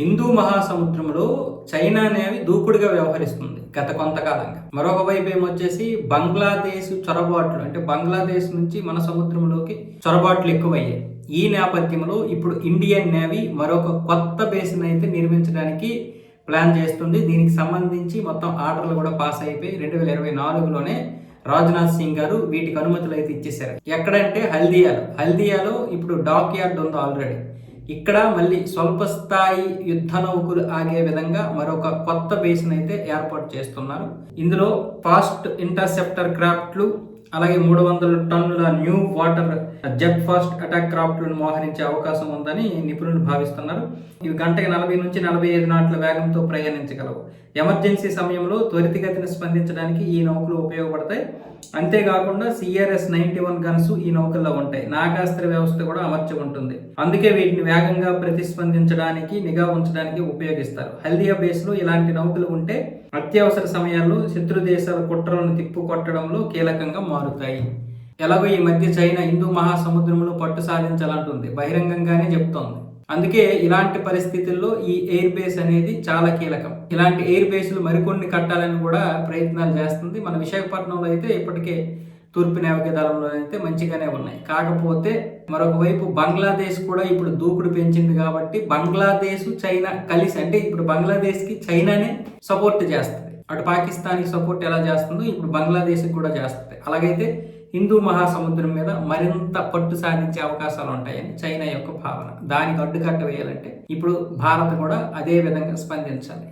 హిందూ మహాసముద్రంలో China navy దూకుడుగా వ్యవహరిస్తుంది గత కొంతకాలంగా. మరొక వైపు ఏమొచ్చేసి బంగ్లాదేశ్ చొరబాట్లు అంటే బంగ్లాదేశ్ నుంచి మన సముద్రంలోకి చొరబాట్లు ఎక్కువయ్యాయి. ఈ నేపథ్యంలో ఇప్పుడు ఇండియన్ నేవీ మరొక కొత్త బేస్ని అయితే నిర్మించడానికి ప్లాన్ చేస్తుంది. దీనికి సంబంధించి మొత్తం ఆర్డర్లు కూడా పాస్ అయిపోయి రెండు వేల ఇరవై నాలుగులోనే రాజ్నాథ్ సింగ్ గారు వీటికి అనుమతులు అయితే ఇచ్చేశారు. ఎక్కడంటే హల్దియాలో. హల్దియాలో ఇప్పుడు డాక్ యార్డ్ ఉంది ఆల్రెడీ. ఇక్కడ మళ్ళీ స్వల్ప స్థాయి యుద్ధ నౌకలు ఆగే విధంగా మరొక కొత్త బేస్ని అయితే ఏర్పాటు చేస్తున్నారు. ఇందులో ఫాస్ట్ ఇంటర్సెప్టర్ క్రాఫ్ట్లు అలాగే మూడు వందల టన్నుల new water jet fast attack క్రాఫ్ట్లను మోహరించే అవకాశం ఉందని నిపుణులు భావిస్తున్నారు. ఇవి గంటకి నలభై నుంచి నలభై ఐదు నాట్ల వేగంతో ప్రయాణించగలవు. ఎమర్జెన్సీ సమయంలో త్వరితగతిని స్పందించడానికి ఈ నౌకలు ఉపయోగపడతాయి. అంతేకాకుండా సిఆర్ఎస్ నైన్టీ వన్ గన్స్ ఈ నౌకల్లో ఉంటాయి. నాగాస్త్ర వ్యవస్థ కూడా అమర్చి ఉంటుంది. అందుకే వీటిని వేగంగా ప్రతిస్పందించడానికి నిఘా ఉంచడానికి ఉపయోగిస్తారు. హల్దియా బేస్లో ఇలాంటి నౌకలు ఉంటే అత్యవసర సమయాల్లో శత్రు దేశాల కుట్రలను తిప్పు కొట్టడంలో కీలకంగా మారుతాయి. ఎలాగో ఈ మధ్య చైనా హిందూ మహాసముద్రంలో పట్టు సాధించాలంటుంది. బహిరంగంగానే చెప్తోంది. అందుకే ఇలాంటి పరిస్థితుల్లో ఈ ఎయిర్ బేస్ అనేది చాలా కీలకం. ఇలాంటి ఎయిర్ బేస్లు మరికొన్ని కట్టాలని కూడా ప్రయత్నాలు చేస్తుంది. మన విశాఖపట్నంలో అయితే ఇప్పటికే తూర్పు నేవగదాలంలో దళంలో అయితే మంచిగానే ఉన్నాయి. కాకపోతే మరొక వైపు బంగ్లాదేశ్ కూడా ఇప్పుడు దూకుడు పెంచింది కాబట్టి బంగ్లాదేశ్ చైనా కలిసి అంటే ఇప్పుడు బంగ్లాదేశ్కి చైనానే సపోర్ట్ చేస్తుంది. అటు పాకిస్తాన్కి సపోర్ట్ ఎలా చేస్తుందో ఇప్పుడు బంగ్లాదేశ్కి కూడా చేస్తుంది. అలాగైతే హిందూ మహాసముద్రం మీద మరింత పట్టు సాధించే అవకాశాలు ఉంటాయని చైనా యొక్క భావన. దానికి అడ్డుకట్ట వేయాలంటే ఇప్పుడు భారత్ కూడా అదే విధంగా స్పందించాలి.